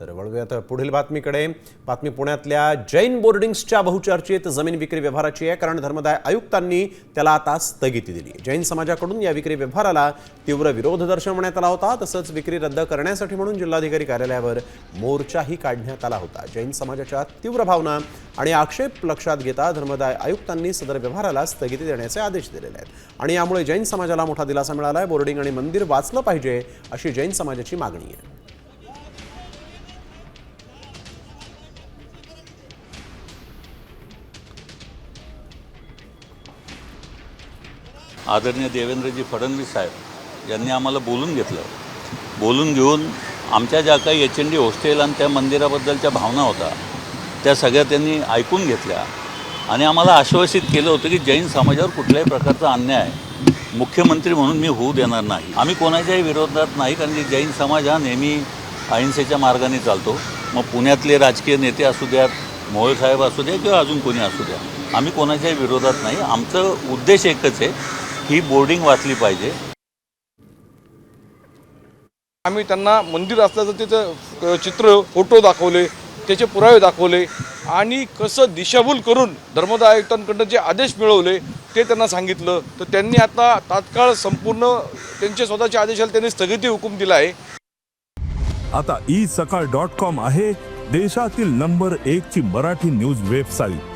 तर वळूयात पुढील बातमीकडे. बातमी पुण्यातल्या जैन बोर्डिंग्सच्या बहुचर्चित जमीन विक्री व्यवहाराची आहे. कारण धर्मदाय आयुक्तांनी त्याला आता स्थगिती दिली. आहे. जैन समाजाकडून या विक्री व्यवहाराला तीव्र विरोध दर्शवण्यात आला होता. तसंच विक्री रद्द करण्यासाठी म्हणून जिल्हाधिकारी कार्यालयावर मोर्चाही काढण्यात आला होता. जैन समाजाच्या तीव्र भावना आणि आक्षेप लक्षात घेता धर्मदाय आयुक्तांनी सदर व्यवहाराला स्थगिती देण्याचे आदेश दिलेले आहेत. आणि यामुळे जैन समाजाला मोठा दिलासा मिळाला आहे बोर्डिंग आणि मंदिर वाचलं पाहिजे अशी जैन समाजाची मागणी आहे. आदरणीय देवेंद्रजी फडणवीस साहेब यांनी आम्हाला बोलून घेतलं. बोलून घेऊन आमच्या ज्या काही एच एन डी हॉस्टेल आणि त्या मंदिराबद्दलच्या भावना होत्या त्या सगळ्या त्यांनी ऐकून घेतल्या. आणि आम्हाला आश्वासित केलं होतं की जैन समाजावर कुठल्याही प्रकारचा अन्याय मुख्यमंत्री म्हणून मी होऊ देणार नाही. आम्ही कोणाच्याही विरोधात नाही कारण की जैन समाज हा नेहमी अहिंसेच्या मार्गाने चालतो. मग पुण्यातले राजकीय नेते असू द्यात मोहोळ साहेब असू द्या किंवा अजून कोणी असू द्या आम्ही कोणाच्याही विरोधात नाही. आमचं उद्देश एकच आहे ही बोर्डिंग वाचली पाहिजे. आम्ही त्यांना मंदिर असल्याचं त्याचं चित्र फोटो दाखवले त्याचे पुरावे दाखवले आणि कसं दिशाभूल करून धर्मदाय आयुक्तांकडनं जे आदेश मिळवले ते त्यांना सांगितलं. तर त्यांनी आता तात्काळ संपूर्ण त्यांचे स्वतःच्या आदेशाला त्यांनी स्थगिती हुकूम दिला आहे. आता ई सकाळ डॉट कॉम आहे देशातील नंबर एक ची मराठी न्यूज वेबसाईट.